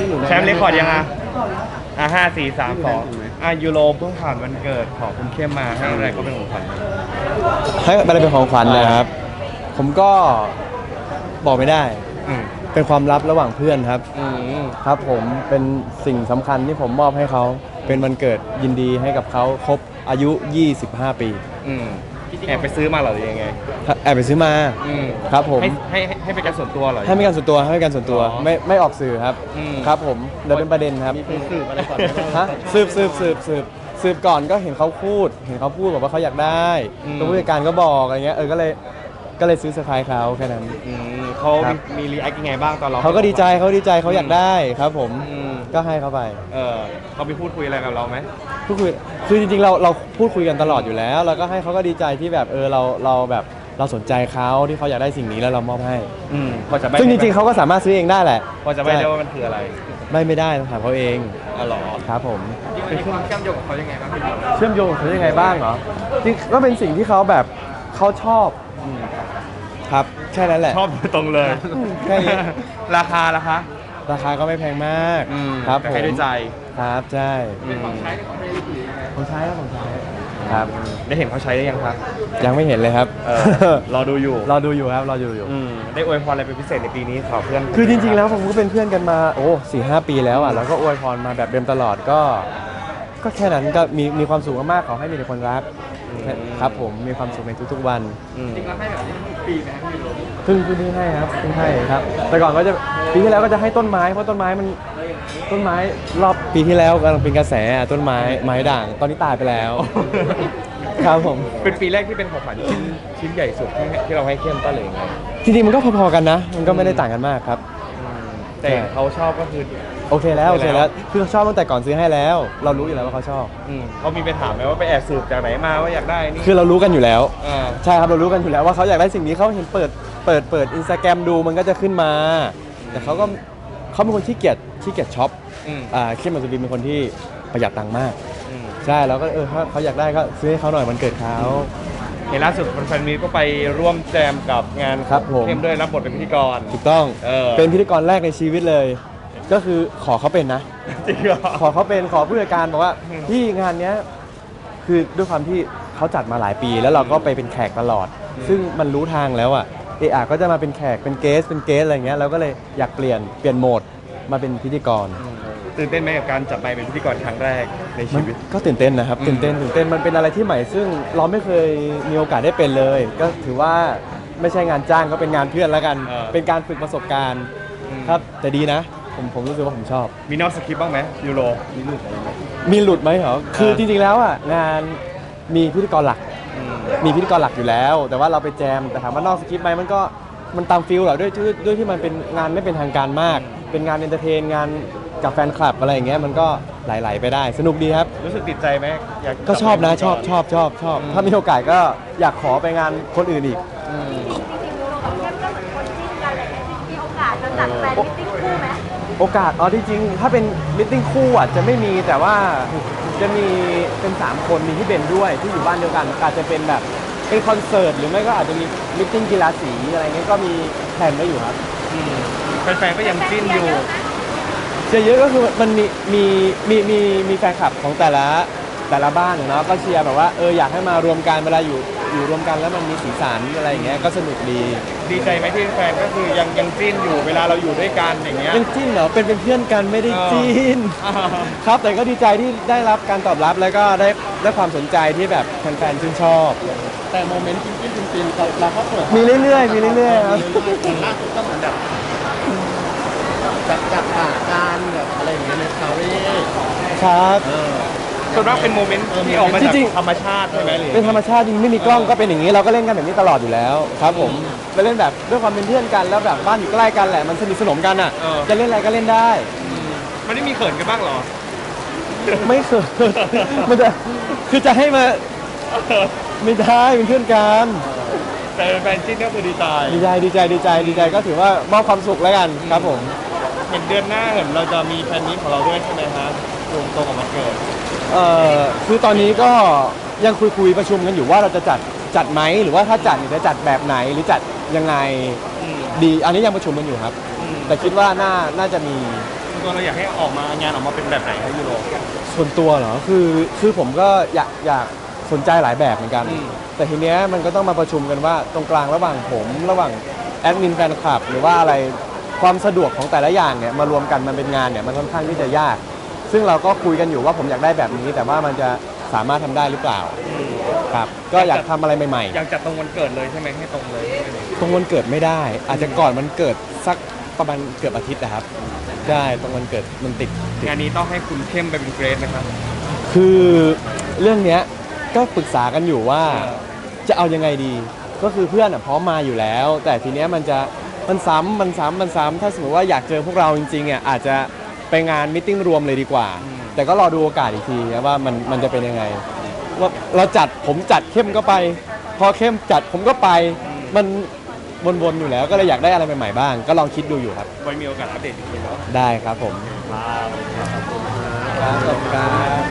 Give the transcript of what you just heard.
ที่หนูแชมป์เรคคอร์ดยังอะอะห้าสี่สามสองอะยูโรเพิ่งผ่านวันเกิดของคุณเข้มมาให้อะไรเขาเป็นของขวัญให้อะไรเป็นของขวัญนะครับ ผมก็บอกไม่ได้ อืมเป็นความลับระหว่างเพื่อนครับ อืมครับผมเป็นสิ่งสำคัญที่ผมมอบให้เขา เป็นวันเกิดยินดีให้กับเขาครบอายุ 25 ปี อืม แอบไปซื้อมาเหรอหรือยังไงแอบไปซื้อมาอืมครับผม ให้ให้ให้ให้เป็นการส่วนตัวเหรอ ให้ไม่การส่วนตัวให้ไม่การส่วนตัวอ๋อไม่ไม่ออกสื่อครับอืม ครับผมเดี๋ยวเป็นประเด็นครับ มีไปสืบอะไรก่อนไหมฮะสืบสืบสืบสืบสืบก่อนก็เห็นเขาพูด เห็นเขาพูดบอกว่าเขาอยากได้อืม ตัวผู้จัดการก็บอกอะไรเงี้ยเออก็เลย ก็เลยซื้อเซอร์ไพรส์เขาแค่นั้น อืมเขาครัมีบมีรีแอคยังไงบ้างตอนเราเขาก็ดีใจเขาดีใจเขาอยากได้ครับผมอืมก็ให้เขาไปเออเขาไปพูดคุยอะไรกับเราไหม พูดคุยคือจริงๆเราเราพูดคุยกันตลอดอยู่แล้ว แล้วก็ให้เขาก็ดีใจที่แบบเออเราเราแบบเราสนใจเขาที่เขาอยากได้สิ่งนี้แล้วเรามอบให้ อืมพอจะใบซึ่งจริงๆเขาก็สามารถซื้อเองได้แหละพอจะไม่ได้ว่ามันคืออะไรไม่ไม่ได้ต้องถามเขาเองอ๋อเหรอครับผม เป็นความเชื่อมโยงกับเขายังไงบ้างพี่เชื่อมโยงกับเขายังไงบ้างเหรอจริงก็เป็นสิ่งที่เขาแบบเขาชอบอืม ครับ แค่นั้นแหละ ชอบโดยตรงเลยแค่นี้ ราคาราคาราคาก็ไม่แพงมากอืมครับแต่ผมให้ด้วยใจครับใช่เป็นของใช้ผมใช้ครับผมใช้ครับ ได้เห็นเขาใช้ได้ยังครับยังไม่เห็นเลยครับเออรอดูอยู่รอดูอยู่ครับรอดูอยู่ อืมได้อวยพรอะไรเป็นพิเศษในปีนี้ขอเพื่อนคือจริงๆแล้วผมก็เป็นเพื่อนกันมาโอ้สี่ห้าปีแล้วอะแล้วก็อวยพรมาแบบเดิมตลอดก็ ก็แค่นั้นก็มีมีความสุขมากๆขอให้มีแต่คนรัก ครับผมมีความสุขในทุกๆวันอืมเพิ่งเพิ่งเพิ่งให้ครับเพิ่งให้ครับ แต่ก่อนก็จะปีที่แล้วก็จะให้ต้นไม้เพราะต้นไม้มันต้นไม้รอบปีที่แล้วกำลังเป็นกระแสอะต้นไม้ไม้ด่างตอนนี้ตายไปแล้ว ครับผม เป็นปีแรกที่เป็นของขวัญชิ้นชิ้นใหญ่สุดที่ที่เราให้เข้มป้าเลยไงจริงๆมันก็พอๆกันนะ มันก็ไม่ได้ต่างกันมากครับ แต่เขาชอบก็คือ โอเคแล้วโอเคโอเคแล้แล้ววคือเขาชอบตั้งแต่ก่อนซื้อให้แล้ว เรารู้อยู่แล้วว่าเขาชอบ อืมเขามีไปถามไหมว่าไปแอบสืบจากไหนมาว่าอยากได้นี่คือเรารู้กันอยู่แล้ว อ่า ใช่ครับเรารู้กันอยู่แล้วว่าเขาอยากได้สิ่งนี้เขาเห็นเปิดเปิดเปิดอินสตาแกรมดูมันก็จะขึ้นมา แต่เขาก็เขาเป็นคนขี้เกียจขี้เกียจช็อปอืม อ่าเข้มมัสุรินเป็นคนที่ประหยัดตังค์มาก อืมใช่แล้วก็เออถ้าเขาอยากได้ก็ซื้อให้เขาหน่อยมันเกิดเขา เห็นล่าสุดแฟนมีก็ไปร่วมแจมกับงานครับผม เข้มด้วยรับบทเป็นพิธีกร ถูกต้องเออ เป็นพิธีกรแรกในชีวิตเลย ก็คือขอเขาเป็นนะ จริงเหรอ ขอเขาเป็นขอผู้จัดการบอกว่าอืมพี่งานเนี้ยคือด้วยความที่เขาจัดมาหลายปีแล้วเราก็ไปเป็นแขกตลอดอืมซึ่งมันรู้ทางแล้วอะเออก็จะมาเป็นแขกเป็นเกสเป็นเกสอะไรเงี้ยเราก็เลยอยากเปลี่ยนเปลี่ยนโหมดมาเป็นพิธีกรตื่นเต้นไหมกับการจับไมค์เป็นพิธีกรครั้งแรกในมัชีนวิต ก็ตื่นเต้นนะครับอืมตื่นเต้นตื่นเต้นมันเป็นอะไรที่ใหม่ ซึ่งเราไม่เคยมีโอกาสได้เป็นเลย ก็ถือว่าไม่ใช่งานจ้างก็เป็นงานเพื่อนแล้วกันเออเป็นการฝึกประสบการณ์อืมครับแต่ดีนะ ผมผมรู้สึกว่าผมชอบ มีนอกสคริปต์บ้างไหมยูโร มีหลุดไหมเหรอ คือเออจริงๆแล้วอะงานมีพิธีกรหลักอืมมีพิธีกรหลักอยู่แล้ว แต่ว่าเราไปแจมแต่ถามว่านอกสคริปต์ไหมมันก็มันตามฟิลแหละด้วยด้วยด้วยที่มันเป็นงานไม่เป็นทางการมาก เป็นงานเอนเตอร์เทนงานกับแฟนคลับอะไรอย่างเงี้ยมันก็ไหลๆไปได้ สนุกดีครับ รู้สึกติดใจไหมอยากก็ชอบนะจัชอบไมค์ชอบชอบชอบอืมถ้ามีโอกาสก็อยากขอไปงานคนอื่นอีกอืมจริงๆยูโรกับเข้มก็เหมือนคนจิ้นกันอะไรเงี้ยมีโอกาสจะจัดแฟนมิตติ้งคู่ไหม โอกาสอ๋อที่จริงถ้าเป็นมิทติ้งคู่อะจะไม่มีแต่ว่าจะมีเป็นสามคนมีที่เบนด้วยที่อยู่บ้านเดียวกันอาจจะเป็นแบบเป็นคอนเสิร์ตหรือไม่ก็อาจจะมีมิทติ้งกีฬาสีอะไรเงี้ยก็มีแผนไว้อยู่ครับอืมแฟนๆก็ยังจิ้นอยู่เชียร์เยอะก็คือมันมีมีมีมีมีแฟนคลับของแต่ละแต่ละบ้านเนาะก็เชียร์แบบว่าเอออยากให้มารวมกันเวลาอยู่ อยู่รวมกันแล้วมันมีสีสันอะไรอย่างเงี้ยก็สนุกดีดีใจไหมที่แฟนก็คือยังยังจิ้นอยู่เวลาเราอยู่ด้วยกันอย่างเงี้ยยังจิ้นเหรอเป็นเป็นเพื่อนกันไม่ได้เออจิ้นอ่าครับแต่ก็ดีใจที่ได้รับการตอบรับแล้วก็ได้ได้ความสนใจที่แบบแฟนๆชื่นชอบ แต่โมเมนต์จริงๆจริงๆเราเราก็เปิดมีเรื่อยๆมีเรื่อยๆครับคนล่าสุดก็เหมือนแบบจับจับปากกันแบบอะไรอย่างเงี้ยในสตอรี่ครับ ส่วนมากเป็นโมเมนต์ที่ออกมาจากจริงๆ ธรรมชาติใช่ไหมหรือเป็นธรรมชาติจริงไม่มีกล้องก็เป็นอย่างนี้เราก็เล่นกันแบบนี้ตลอดอยู่แล้วครับผมไปเล่นแบบด้วยความเป็นเพื่อนกันแล้วแบบบ้านอยู่ใกล้กันแหละมันสนิทสนมกันอะเออจะเล่นอะไรก็เล่นได้ มันไม่มีเขินกันบ้างเหรอ ไม่เคย มันจะคือจะให้มาไม่ได้เป็นเพื่อนกันแต่แฟนจิ้นก็คือดีใจดีใจดีใจดีใจดีใจก็ถือว่ามอบความสุขแล้วกันครับผม เห็นเดือนหน้าเห็นเราจะมีแฟนนี้ของเราด้วยใช่ไหมครับตรงตรงกับวันเกิด เอ่อคือตอนนี้ก็ยังคุยคุยประชุมกันอยู่ว่าเราจะจัดจัดไหมหรือว่าถ้าจัดเนี่ยจะจัดแบบไหนหรือจัดยังไงอืมดีอันนี้ยังประชุมกันอยู่ครับ อืมแต่คิดว่าน่าน่าจะมีวนตัวเราอยากให้ออกมางานออกมาเป็นแบบไหนครับยูโร ส่วนตัวเหรอคือคือผมก็อยากอยากสนใจหลายแบบเหมือนกัน อืม แต่ทีเนี้ยมันก็ต้องมาประชุมกันว่าตรงกลางระหว่างผมระหว่างแอดมินแฟนคลับหรือว่าอะไรความสะดวกของแต่ละอย่างเนี่ยมารวมกันมันเป็นงานเนี่ยมันค่อนข้างที่จะยาก ซึ่งเราก็คุยกันอยู่ว่าผมอยากได้แบบนี้ แต่ว่ามันจะสามารถทำได้หรือเปล่าครับก็อยากทำอะไรใหม่อยากจัดตรงวันเกิดเลยใช่ไหมให้ตรงเลยๆตรงวันเกิดไม่ได้ อาจจะก่อนวันเกิดสักประมาณเกือบอาทิตย์นะครับใช่ตรงวันเกิดมันติดติด งานนี้ต้องให้คุณเข้มไปเป็นเกรดไหมครับ คือเรื่องเนี้ยก็ปรึกษากันอยู่ว่าเออ จะเอายังไงดี ก็คือเพื่อนอะพร้อมมาอยู่แล้ว แต่ทีเนี้ยมันจะมันซ้ำมันซ้ำมันซ้ำถ้าสมมติว่าอยากเจอพวกเราจริงๆอะอาจจะ ไปงานมิทติ้งรวมเลยดีกว่า แต่ก็รอดูโอกาสอีกทีนะว่ามันมันจะเป็นยังไง ว่าเราจัดผมจัดเข้มก็ไป พอเข้มจัดผมก็ไป มันวนๆอยู่แล้วก็เลยอยากได้อะไรใหม่ๆบ้าง ก็ลองคิดดูอยู่ครับ ไว้มีโอกาสอัปเดตอีกทีเนาะได้ครับผมครับ